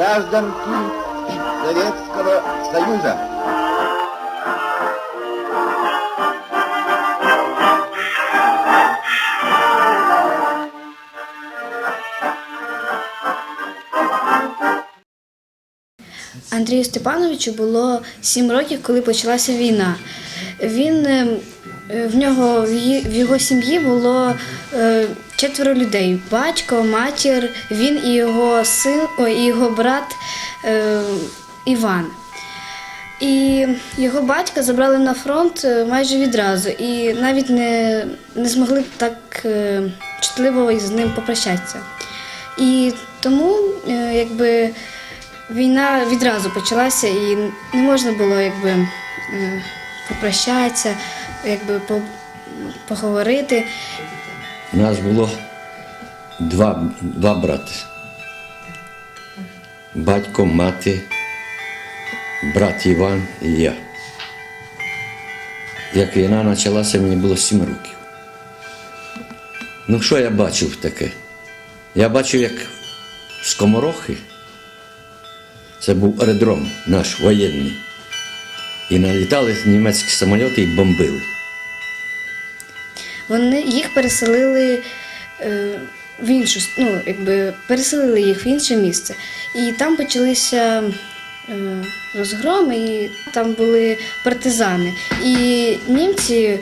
гражданки Советского Союза. Андрію Степановичу було сім років, коли почалася війна. Він е, в нього в його сім'ї було е, четверо людей: батько, матір, він і його син, і його брат е, Іван. І його батька забрали на фронт е, майже відразу, і навіть не, не змогли так е, чутливо із ним попрощатися. І тому, е, якби війна відразу почалася, і не можна було якби е, попрощатися, якби по- поговорити. У нас було два, два брати. Батько, мати, брат Іван і я. Як війна почалася, мені було сім років. Ну, що я бачив таке? Я бачив, як скоморохи, це був аеродром наш воєнний. І налітали німецькі самоліти і бомбили. Вони їх переселили е, в іншу, ну, якби переселили їх в інше місце. І там почалися е, розгроми, і там були партизани. І німці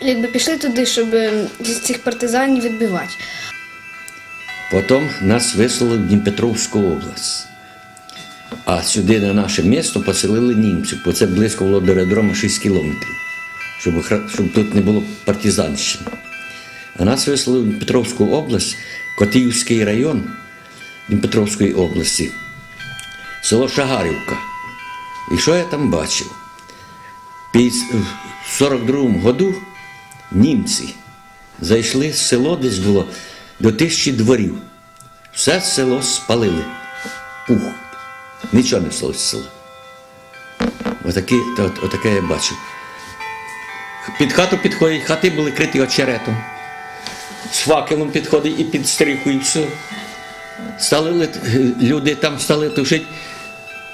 якби пішли туди, щоб е, з цих партизанів відбивати. Потім нас вислали в Дніпропетровську область. А сюди на наше місто поселили німців, бо це близько було до аеродрому 6 кілометрів, щоб, щоб тут не було партизанщини. А нас вислали в Дніпропетровську область, Котіївський район Дніпропетровської області, село Шагарівка. І що я там бачив? В 42-му году німці зайшли в село, десь було до тисячі дворів. Все село спалили. Пух. Нічого не всталося з села. Отакі, та, от, отаке я бачив. Під хату підходять, хати були криті очеретом. З факелом підходить і під стріху, і все. Стали люди там стали тушити,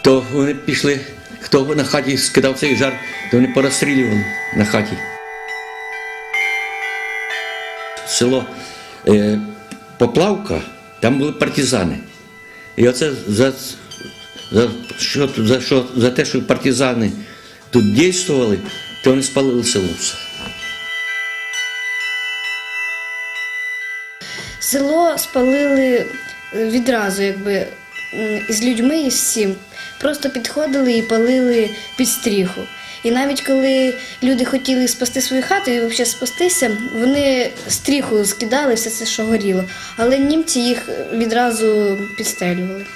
то вони пішли, хто на хаті скидав цей жар, то вони порозстрілювали на хаті. село е, Поплавка, там були партизани. І оце за, за, що, за, що, за те, що партизани тут дійствували, то вони спалили село. Село спалили е, відразу, якби з людьми і з всім. Просто підходили і палили під стріху. І навіть коли люди хотіли спасти свою хату і взагалі спастися, вони стріху скидали все це, що горіло. Але німці їх відразу підстрелювали.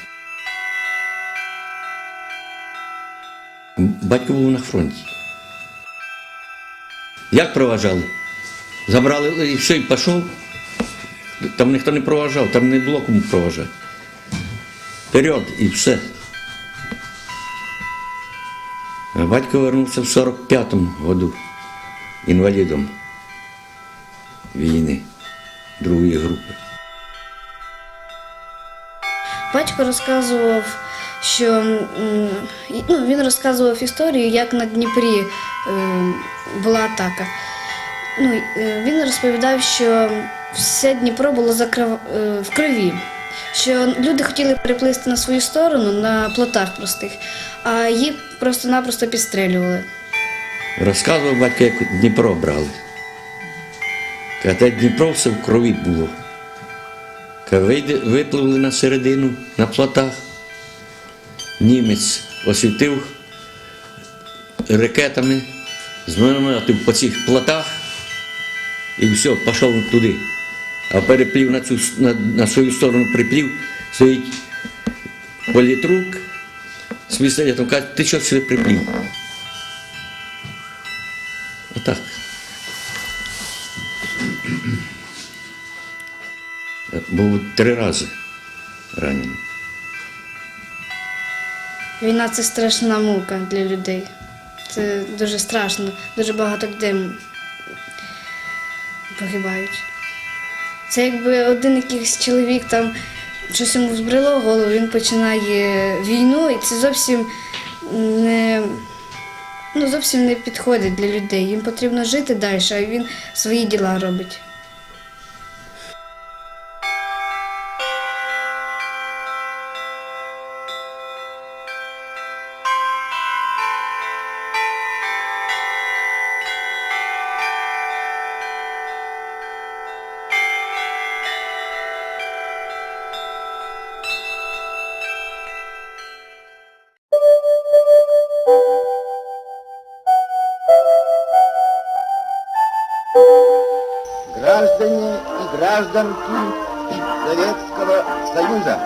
Батько був на фронті. Як проважали? Забрали і все, і пішов. Там ніхто не проважав, там не було кому проважати. Вперед і все. А батько вернувся в 45-му году інвалідом війни другої групи. Батько розказував, що ну, він розказував історію, як на Дніпрі е, була атака. Ну, е, він розповідав, що все Дніпро було закрив, е, в крові, що люди хотіли переплисти на свою сторону на плотах простих, а їх просто-напросто підстрелювали. Розказував батько, як Дніпро брали. Каже, Дніпро все в крові було. Випливли на середину на плотах. Німець освітив ракетами з мінометів по цих плотах і все, пішов туди. А переплів на, цю, на, на свою сторону приплів, стоїть політрук з пістолетом, каже, ти що сюди приплів? Отак. Був три рази ранений. Війна це страшна мука для людей. Це дуже страшно. Дуже багато людей погибають. Це якби один якийсь чоловік там щось йому збрело голову, він починає війну, і це зовсім не, ну, зовсім не підходить для людей. Їм потрібно жити далі, а він свої діла робить. Граждане и гражданки Советского Союза,